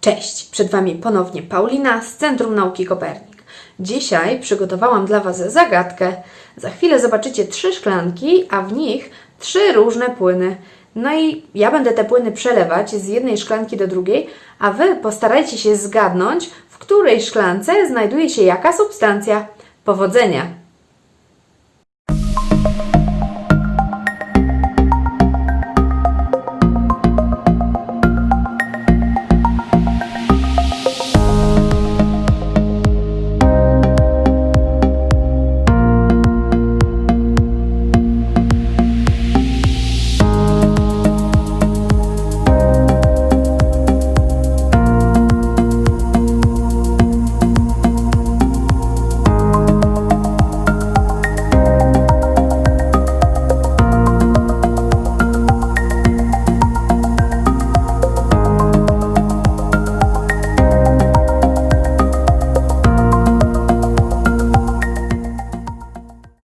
Cześć, przed Wami ponownie Paulina z Centrum Nauki Kopernik. Dzisiaj przygotowałam dla Was zagadkę. Za chwilę zobaczycie trzy szklanki, a w nich trzy różne płyny. No i ja będę te płyny przelewać z jednej szklanki do drugiej, a Wy postarajcie się zgadnąć, w której szklance znajduje się jaka substancja. Powodzenia!